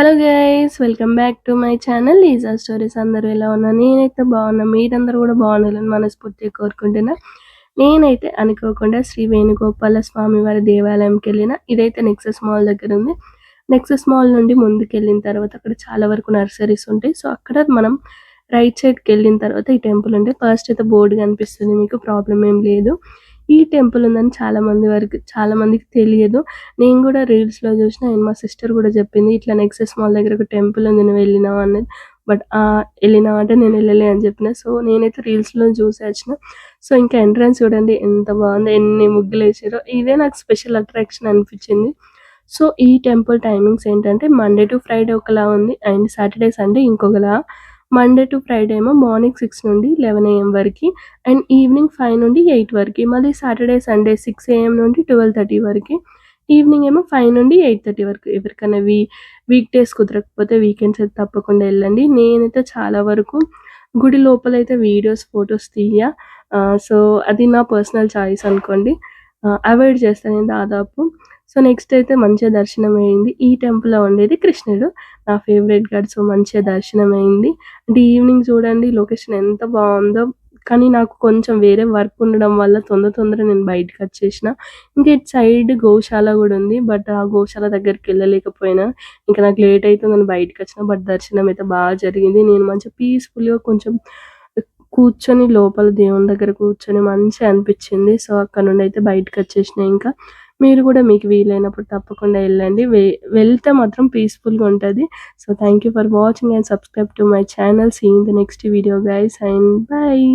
Hello guys welcome back to my channel. ఈజా stories. అందరూ ఎలా ఉన్నా నేనైతే బాగున్నా. మీరందరూ కూడా బాగుండాలని మనస్ఫూర్తిగా కోరుకుంటున్నా. నేనైతే అనుకోకుండా శ్రీ వేణుగోపాల స్వామి వారి దేవాలయంకి వెళ్ళిన ఇదైతే నెక్సెస్ మాల్ దగ్గర ఉంది. నెక్సెస్ మాల్ నుండి ముందుకు వెళ్ళిన తర్వాత అక్కడ చాలా వరకు నర్సరీస్ ఉంటాయి. సో అక్కడ మనం రైట్ సైడ్కి వెళ్ళిన తర్వాత ఈ టెంపుల్ ఉంటే ఫస్ట్ అయితే బోర్డు కనిపిస్తుంది. మీకు ప్రాబ్లం ఏం లేదు. ఈ టెంపుల్ ఉందని చాలా మంది వరకు చాలా మందికి తెలియదు. నేను కూడా రీల్స్లో చూసిన అండ్ మా సిస్టర్ కూడా చెప్పింది ఇట్లా నెక్సెస్ మాల్ దగ్గర ఒక టెంపుల్ ఉంది నువ్వు వెళ్ళినావు? అనేది బట్ ఆ వెళ్ళినా అంటే నేను వెళ్ళలే అని చెప్పిన. సో నేనైతే రీల్స్లో చూసి వచ్చిన సో ఇంకా ఎంట్రన్స్ చూడండి ఎంత బాగుంది ఎన్ని ముగ్గులు వేసారో. ఇదే నాకు స్పెషల్ అట్రాక్షన్ అనిపించింది. సో ఈ టెంపుల్ టైమింగ్స్ ఏంటంటే మండే టు ఫ్రైడే ఒకలా ఉంది అండ్ సాటర్డే సండే ఇంకొకలా. మండే టు ఫ్రైడే ఏమో మార్నింగ్ సిక్స్ నుండి లెవెన్ ఏఎం వరకు అండ్ ఈవినింగ్ ఫైవ్ నుండి ఎయిట్ వరకు. మళ్ళీ సాటర్డే సండే సిక్స్ ఏఎం నుండి ట్వెల్వ్ థర్టీ వరకు. ఈవినింగ్ ఏమో ఫైవ్ నుండి ఎయిట్ థర్టీ వరకు. ఎవరికైనా వీ వీక్ డేస్ కుదరకపోతే వీకెండ్స్ అయితే తప్పకుండా వెళ్ళండి. నేనైతే చాలా వరకు గుడి లోపల అయితే వీడియోస్ ఫొటోస్ తీయ సో అది నా పర్సనల్ చాయిస్ అనుకోండి. అవాయిడ్ చేస్తాను దాదాపు. సో నెక్స్ట్ అయితే మంచిగా దర్శనం అయింది. ఈ టెంపుల్లో ఉండేది కృష్ణుడు. నా ఫేవరెట్ గాడ్. సో మంచిగా దర్శనం అయింది. అంటే ఈవినింగ్ చూడండి లొకేషన్ ఎంత బాగుందో. కానీ నాకు కొంచెం వేరే వర్క్ ఉండడం వల్ల తొందర తొందర నేను బయటకు వచ్చేసిన. ఇంకా ఇటు సైడ్ గోశాల కూడా ఉంది. బట్ ఆ గోశాల దగ్గరికి వెళ్ళలేకపోయినా. ఇంకా నాకు లేట్ అయితే నేను బయటకు వచ్చిన. బట్ దర్శనం అయితే బాగా జరిగింది. నేను మంచిగా పీస్ఫుల్గా కొంచెం కూర్చొని లోపల దేవుని దగ్గర కూర్చొని మంచిగా అనిపించింది. సో అక్కడ నుండి అయితే బయటకు వచ్చేసిన ఇంకా. మీరు కూడా మీకు వీలైనప్పుడు తప్పకుండా వెళ్ళండి. వెళ్తే మాత్రం పీస్ఫుల్గా ఉంటుంది. So thank you for watching and subscribe to my channel seen the next video guys and bye